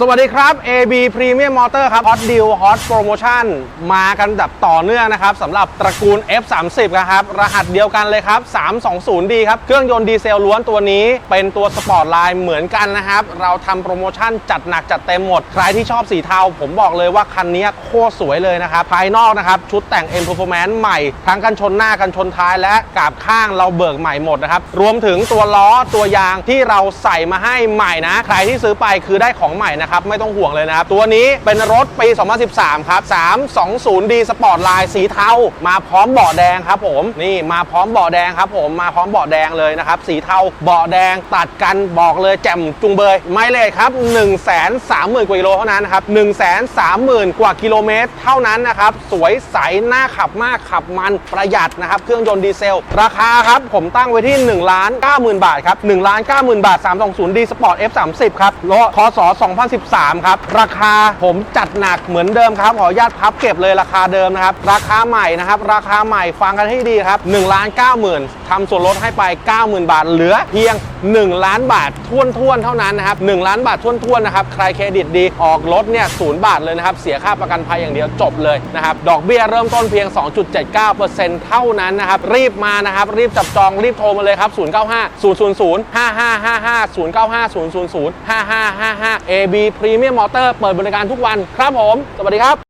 สวัสดีครับ AB Premium Motor ครับ Hot Deal Hot Promotion มากันแบบต่อเนื่องนะครับสำหรับตระกูล F30 นะครับ รหัสเดียวกันเลยครับ 320D ครับ เครื่องยนต์ดีเซลล้วนตัวนี้ เป็นตัวสปอร์ตไลน์เหมือนกันนะครับ เราทำโปรโมชั่นจัดหนักจัดเต็มหมด ใครที่ชอบสีเทา ผมบอกเลยว่าคันนี้โคตรสวยเลยนะครับ ภายนอกนะครับ ชุดแต่ง M Performance ใหม่ ทั้งกันชนหน้ากันชนท้ายและกาบข้างเราเบิกใหม่หมดนะครับรวมถึงตัวล้อตัวยางที่เราใส่มาให้ใหม่นะ ใครที่ซื้อไปคือได้ของใหม่นะครับไม่ต้องห่วงเลยนะครับ ตัวนี้เป็นรถปี 2013 ครับ 320D Sportline สีเทามาพร้อมเบาะแดงครับผมนี่มาพร้อมเบาะแดงครับผมมาพร้อมเบาะแดงเลยนะครับสีเทาเบาะแดงตัดกันบอกเลยแจ่มจุงเบยไม่เลจครับ 130,000 กว่ากิโลเท่านั้นครับ 130,000 กว่ากิโลเมตรเท่านั้นนะครับ สวยใสน่าขับมากขับมันประหยัดนะครับ เครื่องยนต์ดีเซล ราคาครับ ผมตั้งไว้ที่1ล้าน90,000 บาทครับ1ล้าน90,000 บาท 320D Sport F30 ครับรถคศ2013 ครับ ราคาผมจัดหนักเหมือนเดิมครับ ขออนุญาตพับเก็บเลยราคาเดิมนะครับ ราคาใหม่นะครับ ราคาใหม่ฟังกันให้ดีครับ1ล้าน90,000ทำส่วนลดให้ไป 90,000 บาท เหลือเพียง 1 ล้านบาทท้วนๆ เท่านั้นนะครับ1ล้านบาทท้วนๆ นะครับ ใครเครดิตดีออกรถเนี่ยศูนย์บาทเลยนะครับ เสียค่าประกันภัยอย่างเดียวจบเลยนะครับ ดอกเบี้ยเริ่มต้นเพียง 2.79%เท่านั้นนะครับ รีบมานะครับ รีบจับจอง รีบโทรมาเลยครับ 095 000 5555 095 000 5555 AB Premium Motor เปิดบริการทุกวันครับผม สวัสดีครับ